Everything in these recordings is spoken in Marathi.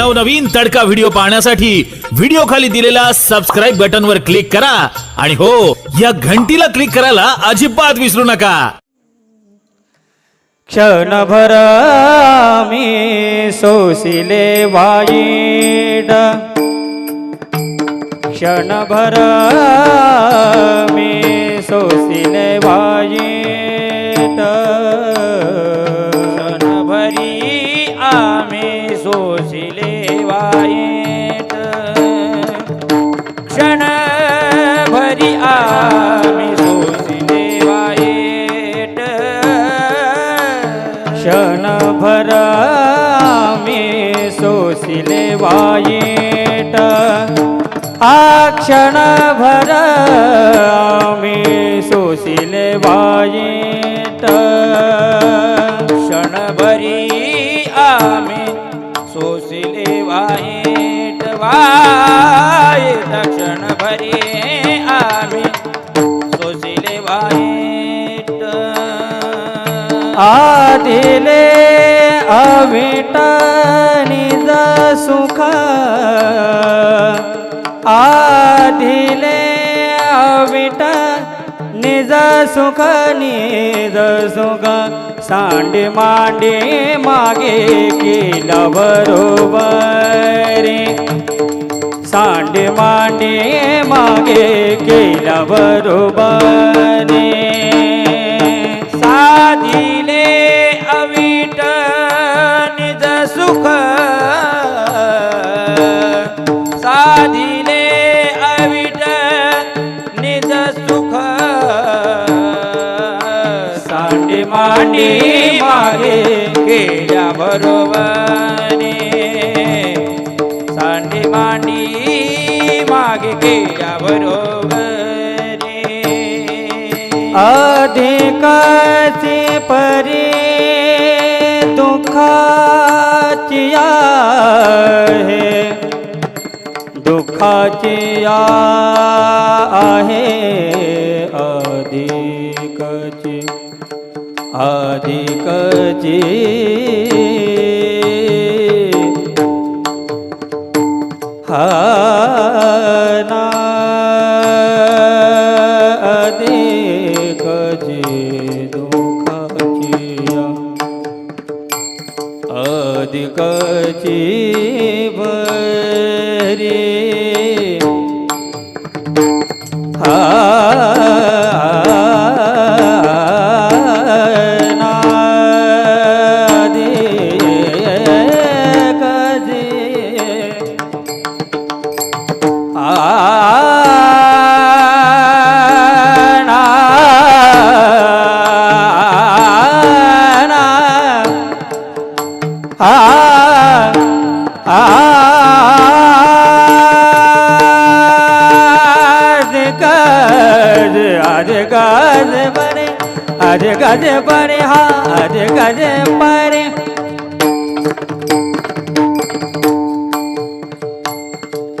नवनवीन तडका व्हिडिओ पाहण्यासाठी व्हिडिओ खाली दिलेल्या सबस्क्राईब बटन वर क्लिक करा. आणि हो या घंटीला क्लिक करायला अजिबात विसरू नका. क्षणभर मी सोसिले वाईट क्षणभर मी सोसिले वाईट क्षणभरी आम्ही सोसिले क्षणभर मी सोसिले वाईट. आ क्षणभर मी सोसिले वाईट. आदिले अविट निज सुख आदिले अविट निज सुख निज सुख सांडी मांडी मागे केला बरोबरी सांडे मांडे मागे केल्या बरोबरे मांडी मांडे मागे केल्या बरोबरी सांडी मांडी मागे केल्या बरोबरी अधिकाची परी दुःखाची आहे. दुःखाची आहे. अधिकची हा गाज बरे आज गाज बरे हा अज गज बने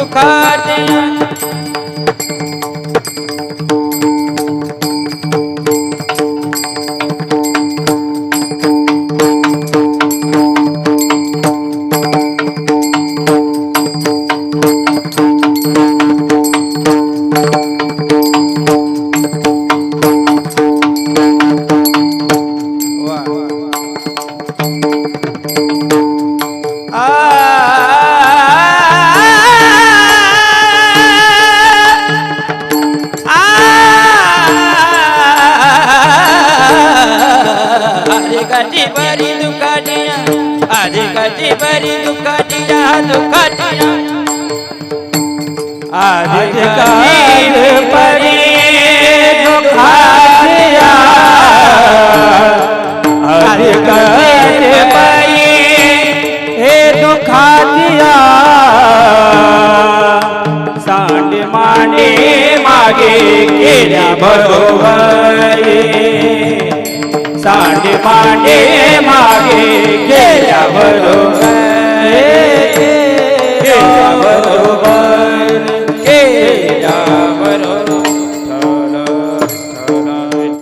दुखाटिया दुखाटिया दुखाटिया अधिकाची बरी दुखाटिया अधिकाची बरी दुखाटिया दुखाटिया अधिक परी दुःखाच्या सांडे पांडे मागे गेल्या बरोबर गेल्या बरोबर